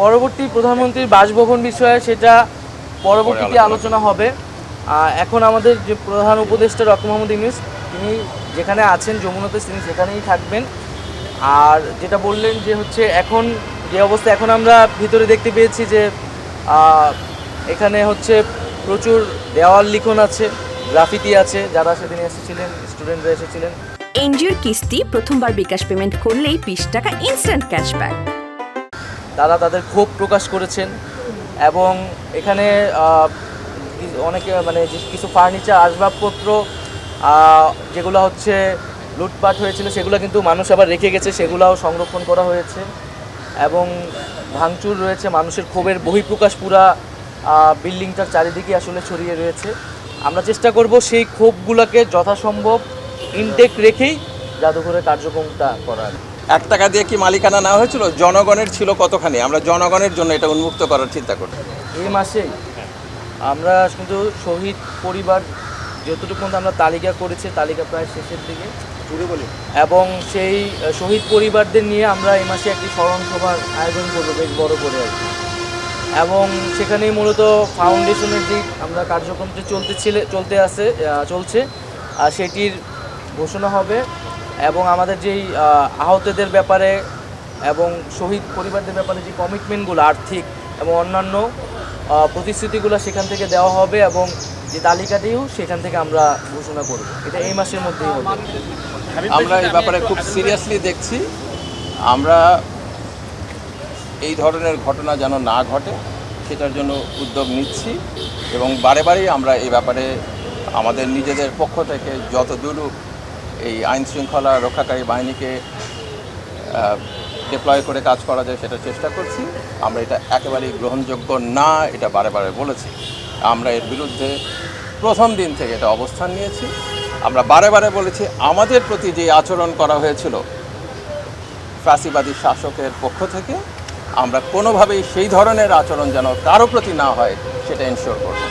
পরবর্তী প্রধানমন্ত্রীর বাসভবন বিষয়ে সেটা পরবর্তীতে আলোচনা হবে। এখন আমাদের যে প্রধান উপদেষ্টা ডক্টর মোহাম্মদ ইউনুস তিনি যেখানে আছেন যমুনাতে তিনি সেখানেই থাকবেন। আর যেটা বললেন যে হচ্ছে এখন যে অবস্থা এখন আমরা ভিতরে দেখতে পেয়েছি যে এখানে হচ্ছে প্রচুর দেওয়াল লিখন আছে গ্রাফিতি আছে যারা সেদিন এসেছিলেন স্টুডেন্টরা এসেছিলেন। এনজিওর কিস্তি প্রথমবার বিকাশ পেমেন্ট করলেই বিশ টাকা ইনস্ট্যান্ট ক্যাশব্যাক। তারা তাদের ক্ষোভ প্রকাশ করেছেন এবং এখানে অনেকে মানে কিছু ফার্নিচার, আসবাবপত্র যেগুলো হচ্ছে লুটপাট হয়েছিল, সেগুলো কিন্তু মানুষ আবার রেখে গেছে, সেগুলোও সংরক্ষণ করা হয়েছে এবং ভাঙচুর রয়েছে, মানুষের ক্ষোভের বহিঃপ্রকাশ পুরা বিল্ডিংটার চারিদিকে আসলে ছড়িয়ে রয়েছে। আমরা চেষ্টা করব সেই ক্ষোভগুলোকে যথাসম্ভব ইনটেক রেখেই জাদুঘরের কার্যক্রমটা করার। এক টাকা দিয়ে কি মালিকানা নেওয়া হয়েছিল? জনগণের ছিল কতখানি? আমরা জনগণের জন্য এটা উন্মুক্ত করার চিন্তা করি। এই মাসেই আমরা কিন্তু শহীদ পরিবার যতটুকু পর্যন্ত আমরা তালিকা করেছি তালিকা প্রায় শেষের দিকে। এবং সেই শহীদ পরিবারদের নিয়ে আমরা এই মাসে একটি স্মরণ সভার আয়োজন করব বেশ বড় করে আর কি। এবং সেখানেই মূলত ফাউন্ডেশনের দিক আমরা কার্যক্রমটি চলতে ছিলে চলতে আছে চলছে আর সেটির ঘোষণা হবে। এবং আমাদের যেই আহতদের ব্যাপারে এবং শহীদ পরিবারদের ব্যাপারে যে কমিটমেন্টগুলো আর্থিক এবং অন্যান্য প্রতিশ্রুতিগুলো সেখান থেকে দেওয়া হবে এবং যে তালিকাটিও সেখান থেকে আমরা ঘোষণা করব। এটা এই মাসের মধ্যেই হবে। আমরা এই ব্যাপারে খুব সিরিয়াসলি দেখছি। আমরা এই ধরনের ঘটনা যেন না ঘটে, সেটার জন্য উদ্যোগ নিচ্ছি এবং বারে বারেই আমরা এই ব্যাপারে আমাদের নিজেদের পক্ষ থেকে যত এই আইন শৃঙ্খলা রক্ষাকারী বাহিনীকে ডিপ্লয় করে কাজ করা যায় সেটা চেষ্টা করছি। আমরা এটা একেবারেই গ্রহণযোগ্য না, এটা বারে বারে বলেছি। আমরা এর বিরুদ্ধে প্রথম দিন থেকে এটা অবস্থান নিয়েছি। আমরা বারে বারে বলেছি, আমাদের প্রতি যে আচরণ করা হয়েছিল ফ্যাসিবাদী শাসকের পক্ষ থেকে, আমরা কোনোভাবেই সেই ধরনের আচরণ যেন কারও প্রতি না হয়, সেটা এনশিওর করব।